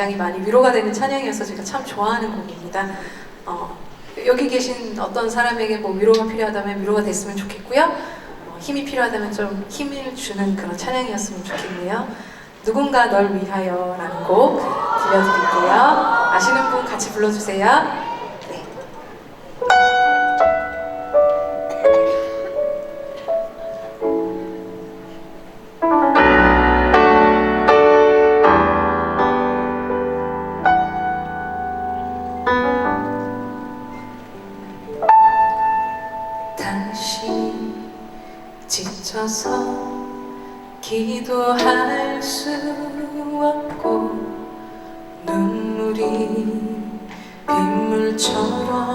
굉장히 많이 위로가 되는 찬양이어서 제가 참 좋아하는 곡입니다. 어, 여기 계신 어떤 사람에게 뭐 위로가 필요하다면 위로가 됐으면 좋겠고요. 어, 힘이 필요하다면 좀 힘을 주는 그런 찬양이었으면 좋겠네요. 누군가 널 위하여라는 곡 들려드릴게요. 아시는 분 같이 불러주세요. 지쳐서 기도할 수 없고 눈물이 빗물처럼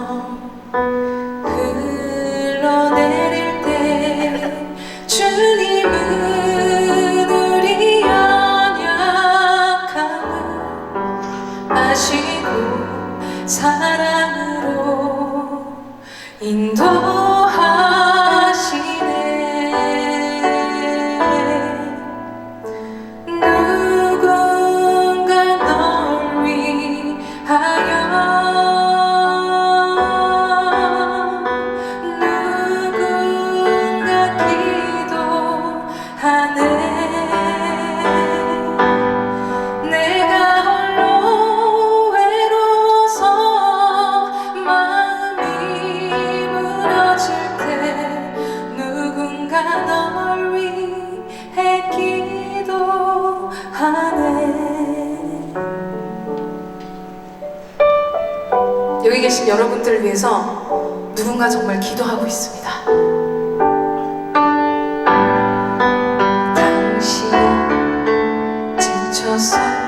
흘러내릴 때 주님은 우리 연약함을 아시고 사랑으 하네 여기 계신 여러분들을 위해서 누군가 정말 기도하고 있습니다. 당신 지쳐서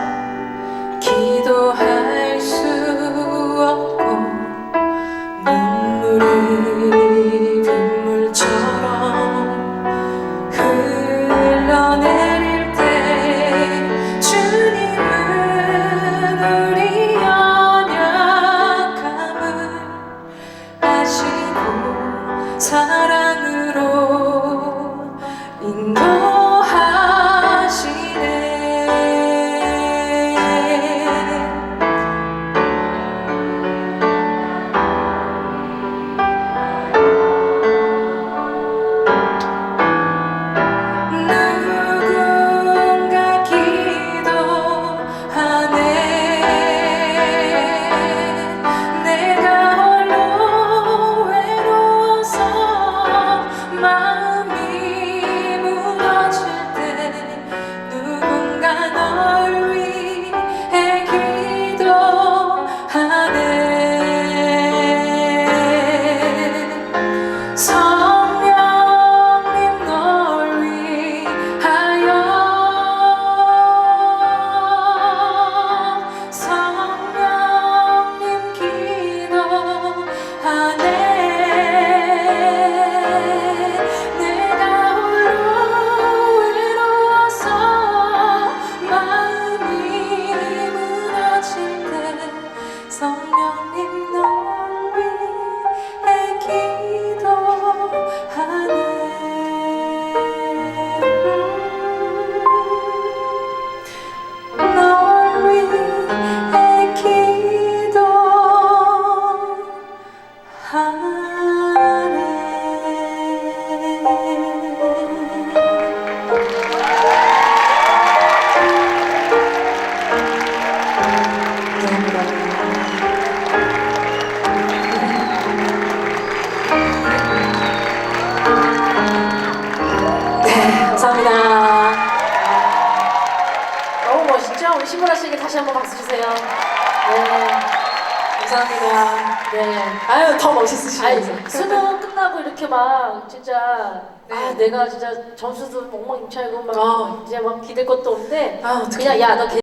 멋있죠? 우리 신보라 씨에게 다시 한번 박수 주세요. 네, 감사합니다. 네. 아유, 더 멋있으시네요. 아니, 수능 끝나고 이렇게 막 진짜 네. 아 내가 진짜 점수도 엉망진창이고 막 어. 이제 막 기댈 것도 없는데 아, 어떡해. 그냥 야 너